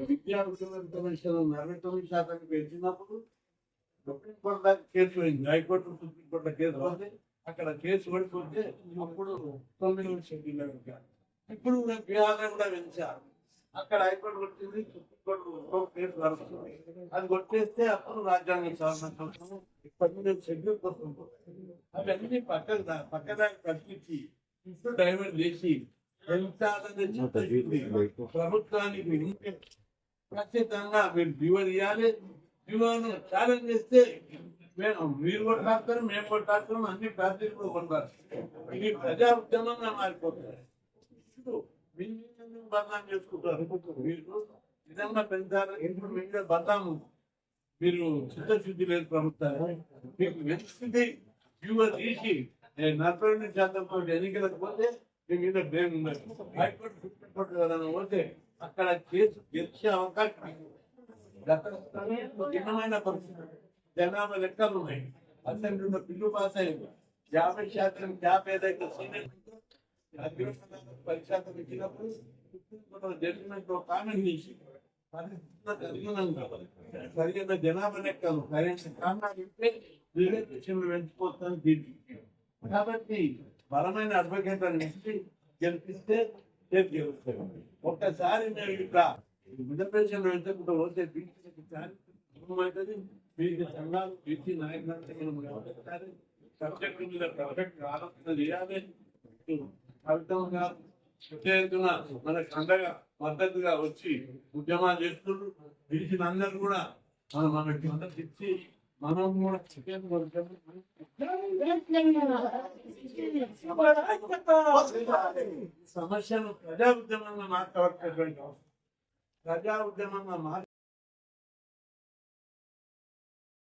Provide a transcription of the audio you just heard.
విద్యా ఉద్యోగ కమిషన్ నలభై తొమ్మిది శాతానికి పెంచినప్పుడు సుప్రీంకోర్టు దాకా కేసు పోయింది. హైకోర్టు సుప్రీంకోర్టు కేసు పోతే అక్కడ కేసు ఓడిపోతే అప్పుడు తొమ్మిది షెడ్యూల్ ఇప్పుడు కూడా బీహార్లో కూడా పెంచారు. అక్కడ హైకోర్టు కొట్టింది సుప్రీంకోర్టు కేసు నడుస్తుంది. అది కొట్టేస్తే అప్పుడు రాజ్యాంగ సవరణ కోసం నుంచి షెడ్యూల్ కోసం అవన్నీ పక్కకు దా- పక్కదానికి తగ్గించి ఇప్పుడు డైవర్ట్ చేసి ప్రభుత్వానికి ఖచ్చితంగా మీరు దివర్ ఇవ్వాలి దివను ఛాలెంజ్ చేస్తే మేము మీరు కొట్టారు మేము కొట్టారు అన్ని పార్టీలు కూడా కొంటారు ఇది ప్రజా ఉద్యమంగా మారిపోతుంది ఇప్పుడు మీరు ఎందుకు బదనాం చేసుకుంటారు మీరు నిజంగా పెంచారు ఇప్పుడు మీ మీద బదనాము మీరు చిత్తశుద్ధి లేదు ప్రభుత్వాన్ని మీకు వెంటనే దివర్ తీసి నలభై రెండు శాతంతో ఎన్నికలకు పోతే మీ మీద బ్లేమ్ ఉండదు. హైకోర్టు సుప్రీంకోర్టు ఏదైనా పోతే అక్కడ కేసు గెలిచే అవకాశం గత భిన్నమైన పరిస్థితి జనాభా లెక్కలు ఉన్నాయి. అసెంబ్లీలో బిల్లు పాస్ అయింది యాభై శాతం క్యాప్ ఏదైతే సీనియర్ పది శాతం ఇచ్చినప్పుడు సుప్రీంకోర్టు జడ్జిమెంట్ ఒక కామెంట్ తీసి సరైన జనాభా లెక్కలు సరైన కారణాలు ఉంటే రిలేషన్లు పెంచుకోవచ్చని కాబట్టి బలమైన అడ్వకేట్ అని గెలిపిస్తే సేఫ్ గెలుస్తారు ఒక్కసారి మేము ఇక్కడ రిజర్వేషన్ పెంచకుండా పోతే బీసీకి అవుతుంది సంఘాలు బీచ్ నాయకులంటే మనం గమనించాలి సబ్జెక్టు మీద పర్ఫెక్ట్ ఆలోచన చేయాలి. ఫలితంగా పెద్ద ఎత్తున మనకు అండగా మద్దతుగా వచ్చి ఉద్యమాలు చేస్తున్నారు. బీసీలు అందరూ కూడా మనం మనకి మద్దతు ఇచ్చి మనం కూడా చికెన్ సమస్యను ప్రజా ఉద్యమంగా మార్చవలసినటువంటి అవసరం. ప్రజా ఉద్యమంగా మార్చి